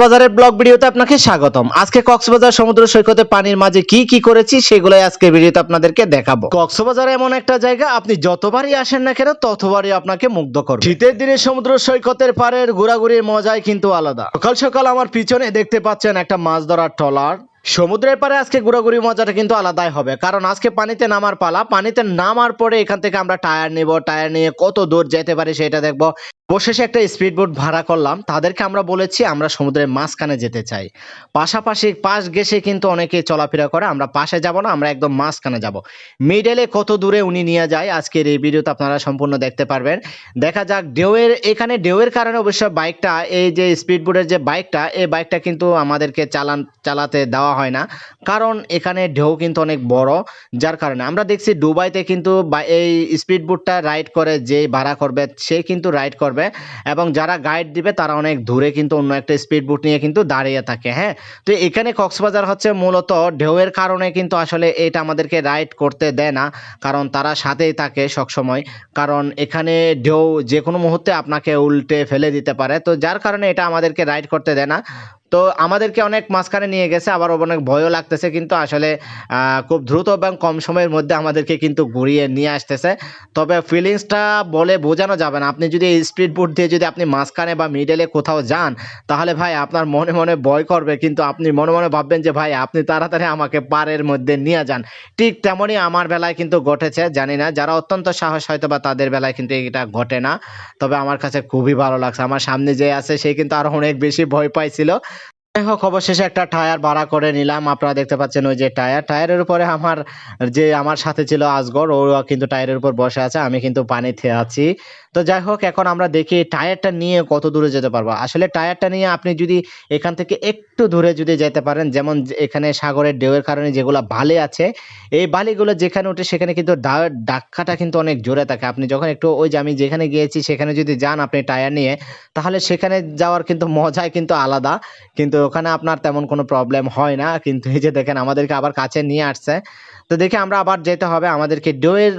কক্সবাজারের ব্লগ ভিডিওতে আপনাকে স্বাগতম। আজকে কক্সবাজার সমুদ্র সৈকতে পানির মাঝে কি কি করেছি সেগুলোই আজকে ভিডিওতে আপনাদেরকে দেখাবো। কক্সবাজার এমন একটা জায়গা, আপনি যতবারই আসেন না কেন, ততবারই আপনাকে মুগ্ধ করবে। শীতের দিনে সমুদ্র সৈকতের পাড়ের ঘোরাঘুরির মজাই কিন্তু আলাদা। সকাল সকাল আমার পিছনে দেখতে পাচ্ছেন একটা মাছ ধরার ট্রলার। সমুদ্রের পারে আজকে ঘোরাঘুরি মজাটা কিন্তু আলাদাই হবে, কারণ আজকে পানিতে নামার পালা, পানিতে নামার পরে এখান থেকে আমরা টায়ার নিব, টায়ার নিয়ে কত দূর যেতে পারি সেটা দেখব। অবশেষে একটা স্পিড বোট ভাড়া করলাম। তাদেরকে আমরা বলেছি, আমরা সমুদ্রের মাঝখানে যেতে চাই। পাশাপাশি পাশ গেছে কিন্তু অনেকে চলাফেরা করে, আমরা পাশে যাব না, আমরা একদম মাঝখানে যাব। মিডলে কত দূরে উনি নিয়ে যায়, আজকের এই ভিডিওতে আপনারা সম্পূর্ণ দেখতে পারবেন। দেখা যাক ঢেউয়ের এখানে ঢেউয়ের কারণে অবশ্য বাইকটা, এই যে স্পিড বোটের যে বাইকটা, এই বাইকটা কিন্তু আমাদেরকে চালান, চালাতে দেওয়া হয় না। কারণ এখানে ঢেউ কিন্তু অনেক বড়, যার কারণে। আমরা দেখছি দুবাইতে কিন্তু এই স্পিড বোটটা রাইড করে যে ভাড়া করবে, সে কিন্তু রাইড করবে। এবং যারা গাইড দিবে তারা অনেক দূরে কিন্তু অন্য একটা স্পিড বোট নিয়ে কিন্তু দাঁড়িয়ে থাকে হ্যাঁ? তো এখানে কক্সবাজার হচ্ছে মূলত ঢেউয়ের কারণে কিন্তু আসলে এটা আমাদেরকে রাইড করতে দেয় না, কারণ তারা সাথেই থাকে সবসময়। কারণ এখানে ঢেউ যে কোনো মুহূর্তে আপনাকে উল্টে ফেলে দিতে পারে, তো যার কারণে এটা আমাদেরকে রাইড করতে দেয় না। তো আমাদেরকে অনেক মাঝখানে নিয়ে গেছে, আবার অনেক ভয়ও লাগতেছে, কিন্তু আসলে খুব দ্রুত এবং কম সময়ের মধ্যে আমাদেরকে কিন্তু ঘুরিয়ে নিয়ে আসতেছে। তবে ফিলিংসটা বলে বোঝানো যাবে না। আপনি যদি স্পিড বোট দিয়ে যদি আপনি মাঝখানে বা মিডলে কোথাও যান, তাহলে ভাই আপনার মনে মনে ভয় করবে, কিন্তু আপনি মনে মনে ভাববেন যে, ভাই, আপনি তাড়াতাড়ি আমাকে পাড়ের মধ্যে নিয়ে যান। ঠিক তেমনই আমার বেলায় কিন্তু ঘটেছে, জানি না, যারা অত্যন্ত সাহস হয়তো বা তাদের বেলায় কিন্তু এটা ঘটে না। তবে আমার কাছে খুবই ভালো লাগছে। আমার সামনে যে আছে, সে কিন্তু আরও অনেক বেশি ভয় পাইছিল। যাই হোক, অবশেষে একটা টায়ার ভাড়া করে নিলাম। আপনারা দেখতে পাচ্ছেন ওই যে টায়ার টায়ারের উপরে আমার যে আমার সাথে ছিল আজগর ও কিন্তু টায়ারের উপর বসে আছে, আমি কিন্তু পানিতে আছি। তো যাই হোক, এখন আমরা দেখি টায়ারটা নিয়ে কত দূরে যেতে পারব। আসলে টায়ারটা নিয়ে আপনি যদি এখান থেকে একটু দূরে যদি যেতে পারেন, যেমন এখানে সাগরের ঢেউয়ের কারণে যেগুলো বালি আছে, এই বালিগুলো যেখানে ওঠে সেখানে কিন্তু ডাক্কাটা কিন্তু অনেক জোরে থাকে। আপনি যখন একটু ওই যে আমি যেখানে গিয়েছি, সেখানে যদি যান আপনি টায়ার নিয়ে, তাহলে সেখানে যাওয়ার কিন্তু মজাই কিন্তু আলাদা। কিন্তু ওখানে আপনার তেমন কোনো প্রবলেম হয় না। কিন্তু এই যে দেখেন, আমাদেরকে আবার কাছে নিয়ে আসছে। তো দেখে আমরা আবার যেতে হবে আমাদেরকে ডোয়ের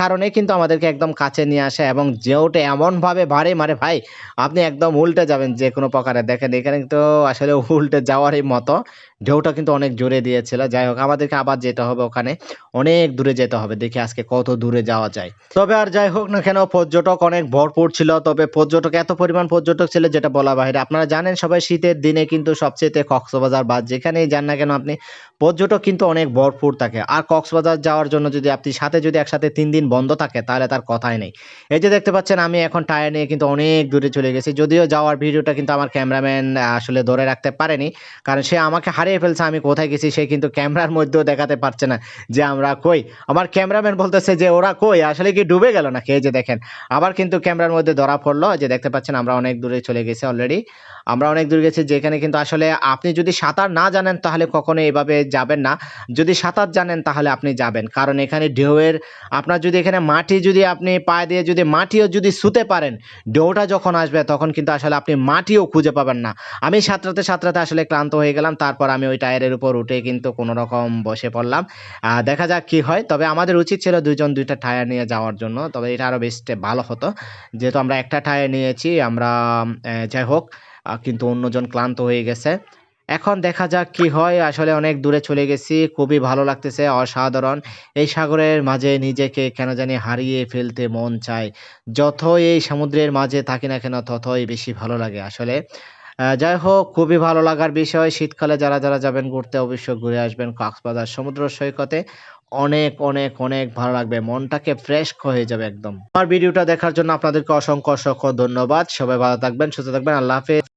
কারণে কিন্তু আমাদেরকে একদম কাছে নিয়ে আসে এবং যেওটা এমনভাবে ভারে মারে ভাই, আপনি একদম উল্টে যাবেন যে কোনো প্রকারে। দেখেন, এখানে তো আসলে উল্টে যাওয়ারই মতো। ঢেউটা কিন্তু অনেক জোরে দিয়েছিল। যাই হোক, আমাদেরকে আবার যেতে হবে ওখানে। অনেক দূরে যেতে হবে, দেখি আজকে কত দূরে যাওয়া যায়। তবে আর যাই হোক না কেন, পর্যটক অনেক ভরপুর ছিল। তবে পর্যটক, এত পরিমাণ পর্যটক ছিল যেটা বলা বাইরে আপনারা জানেন সবাই শীতের দিনে কিন্তু সবচেয়ে কক্সবাজার বা যেখানেই যান না কেন আপনি, পর্যটক কিন্তু অনেক ভরপুর থাকে। আর কক্সবাজার যাওয়ার জন্য যদি আপনি সাথে যদি একসাথে তিন দিন বন্ধ থাকে, তাহলে তার কথাই নেই। এই যে দেখতে পাচ্ছেন, আমি এখন টায়ার নিয়ে কিন্তু অনেক দূরে চলে গেছি। যদিও যাওয়ার ভিডিওটা কিন্তু আমার ক্যামেরাম্যান আসলে ধরে রাখতে পারেনি। কারণ সে আমাকে হারিয়ে ফেলছে, আমি কোথায় গেছি সে কিন্তু ক্যামেরার মধ্যেও দেখাতে পারছে না যে আমরা কই। আমার ক্যামেরাম্যান বলতেছে যে, ওরা কই? আসলে কি ডুবে গেল নাকি? এই যে দেখেন, আবার কিন্তু ক্যামেরার মধ্যে ধরা পড়ল যে, দেখতে পাচ্ছেন আমরা অনেক দূরে চলে গেছি অলরেডি আমরা অনেক দূরে গেছি যেখানে কিন্তু আসলে আপনি যদি সাঁতার না জানেন তাহলে কখনো এভাবে যাবেন না। যদি সাঁতার জানেন তাহলে আপনি যাবেন। কারণ এখানে ঢেউয়ের, আপনার যদি এখানে মাটি যদি আপনি পায়ে দিয়ে যদি মাটিও যদি শুতে পারেন, ঢেউটা যখন আসবে তখন কিন্তু আসলে আপনি মাটিও খুঁজে পাবেন না। আমি সাঁতরাতে সাঁতরাতে আসলে ক্লান্ত হয়ে গেলাম, তারপর আমি ওই টায়ারের উপর উঠে কিন্তু কোনো রকম বসে পড়লাম। দেখা যাক কি হয়। তবে আমাদের উচিত ছিল দুজন দুইটা টায়ার নিয়ে যাওয়ার জন্য। তবে এটা আরও বেশ ভালো হতো। যেহেতু আমরা একটা টায়ার নিয়েছি, আমরা যাই হোক কিন্তু অন্যজন ক্লান্ত হয়ে গেছে। এখন দেখা যাক কি হয়। আসলে অনেক দূরে চলে গেছি। খুবই ভালো লাগতেছে, অসাধারণ। এই সাগরের মাঝে নিজেকে কেন জানি হারিয়ে ফেলতে মন চায়। যতই এই সমুদ্রের মাঝে থাকি না কেন, ততই বেশি ভালো লাগে আসলে। যাই হোক, খুবই ভালো লাগার বিষয়। শীতকালে যারা যারা যাবেন ঘুরতে, অবশ্যই ঘুরে আসবেন কক্সবাজার সমুদ্র সৈকতে। অনেক অনেক অনেক ভালো লাগবে। মনটাকে ফ্রেশ হয়ে যাবে একদম। আমার ভিডিওটা দেখার জন্য আপনাদেরকে অসংখ্য অসংখ্য ধন্যবাদ। সবাই ভালো থাকবেন, সুস্থ থাকবেন। আল্লাহ হাফেজ।